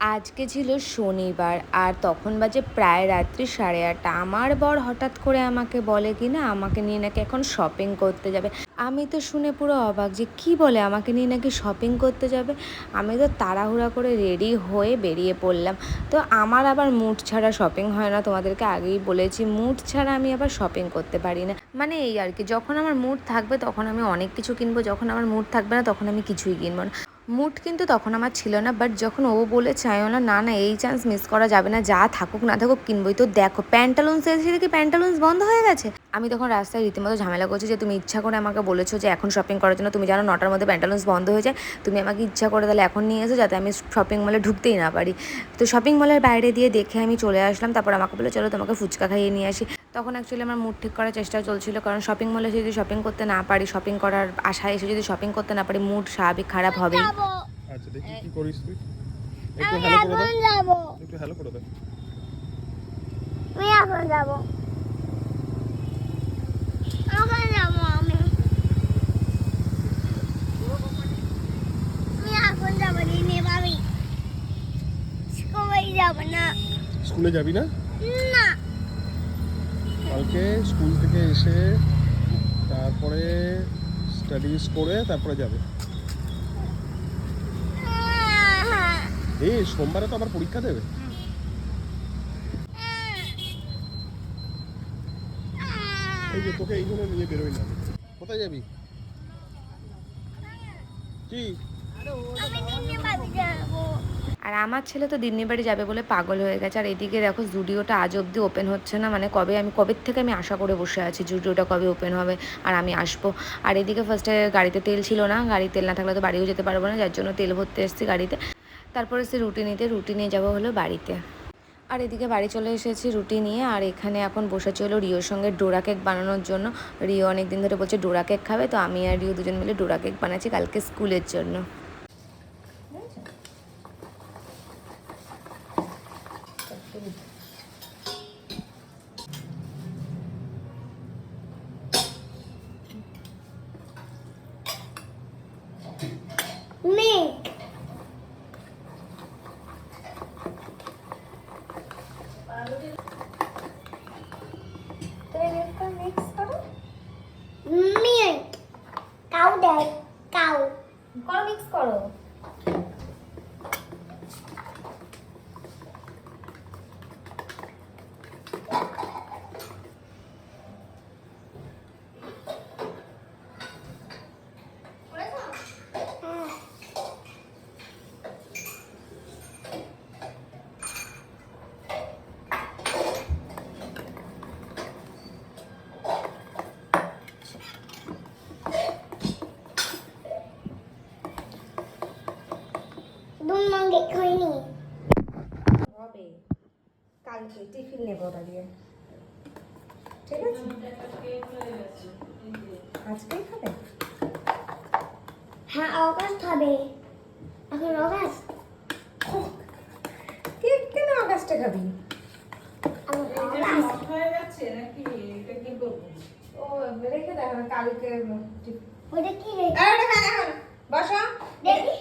আজকে ছিল শনিবার আর তখন বাজে প্রায় রাত্রি সাড়ে আটটা। আমার বর হঠাৎ করে আমাকে বলে কি না, আমাকে নিয়ে নাকি এখন শপিং করতে যাবে। আমি তো শুনে পুরো অবাক যে কি বলে আমাকে নিয়ে নাকি শপিং করতে যাবে। আমি তো তাড়াহুড়া করে রেডি হয়ে বেরিয়ে পড়লাম। তো আমার আবার মুড ছাড়া শপিং হয় না, তোমাদেরকে আগেই বলেছি, মুড ছাড়া আমি আবার শপিং করতে পারি না। মানে এই আর কি, যখন আমার মুড থাকবে তখন আমি অনেক কিছু কিনবো, যখন আমার মুড থাকবে না তখন আমি কিছুই কিনবো না। মুড কিন্তু তখন আমার ছিল না বাট যখন ও বলে চাইও না না না এই চান্স মিস করা যাবে না, যা থাকুক, না থাকুক, কিনবোই। তো দেখো প্যান্টালুন্স এসেছে দেখি প্যান্টালুন্স বন্ধ হয়ে গেছে। আমি তখন রাস্তায় রীতিমতো ঝামেলা করছি যে, তুমি ইচ্ছা করে আমাকে বলেছ যে, এখন শপিং করার জন্য, তুমি জানো নটার মধ্যে প্যান্টালুন্স বন্ধ হয়ে যায়, তুমি আমাকে ইচ্ছা করে তাহলে এখন নিয়ে এসো, যাতে আমি শপিং মলে ঢুকতেই না পারি। তো শপিং মলের বাইরে দিয়ে দেখে আমি চলে আসলাম, তারপর আমাকে বলে, চলো তোমাকে ফুচকা খাইয়ে নিয়ে আসি। তখন অ্যাকচুয়ালি আমার মুড ঠিক করার চেষ্টা চলছিল। কারণ শপিং মলে যদি শপিং করতে না পারি শপিং করার আশায় এসে যদি শপিং করতে না পারি মুড স্বাভাবিক খারাপ হবেই। যাব। আচ্ছা দেখি কি করিস তুই। একটু হ্যালো করে এখন যাব। একটু হ্যালো করে দে। আমি এখন যাব। এখন যাব আমি। আমি এখন যাব দিনে বাবি স্কুলে যাব না। স্কুলে যাবি না? না। কালকে স্কুল থেকে এসে তারপরে স্টাডিজ করে তারপরে যাবে। এই সোমবারে তো আবার পরীক্ষা দেবে। এই যে তোকে এই জন্য নিয়ে বেরোই না। কোথায় যাবি? কি? আর আমার ছেলে তো দিন্নি বাড়ি যাবে বলে পাগল হয়ে গেছে। আর এদিকে দেখো জুডিওটা আজ অবধি ওপেন হচ্ছে না। মানে কবে আমি, কবে থেকে আমি আশা করে বসে আছি জুডিওটা কবে ওপেন হবে আর আমি আসব। আর এদিকে ফার্স্টে গাড়িতে তেল ছিল না। গাড়ি তেল না থাকলে তো বাড়িও যেতে পারব না। যার জন্য তেল ভরতে এসেছি গাড়িতে। তারপরে সে রুটি নিতে, রুটি নিয়ে যাব হলো বাড়িতে। আর এদিকে বাড়ি চলে এসেছি রুটি নিয়ে। আর এখানে এখন বসেছি হলো রিওর সঙ্গে ডোরা কেক বানানোর জন্য। রিও অনেক দিন ধরে বলছে ডোরা কেক খাবে। তো আমি আর রিও দুজন মিলে ডোরা কেক বানাচ্ছি কালকে স্কুলের জন্য। মিল্ক মিল্ক কাউ দেয় কাউ করো মিক্স করো মঙ্গে খইনি হবে। কালকে টিফিন নেব ওটা দিয়ে। ঠিক আছে? আজকেই খাবে? হ্যাঁ অগাস্ট হবে। এখন অগাস্ট? কেক কেন খাবি? অগাস্ট। ও রেখে দেখ কালকে ওটা কি রে? বসো। দেখি।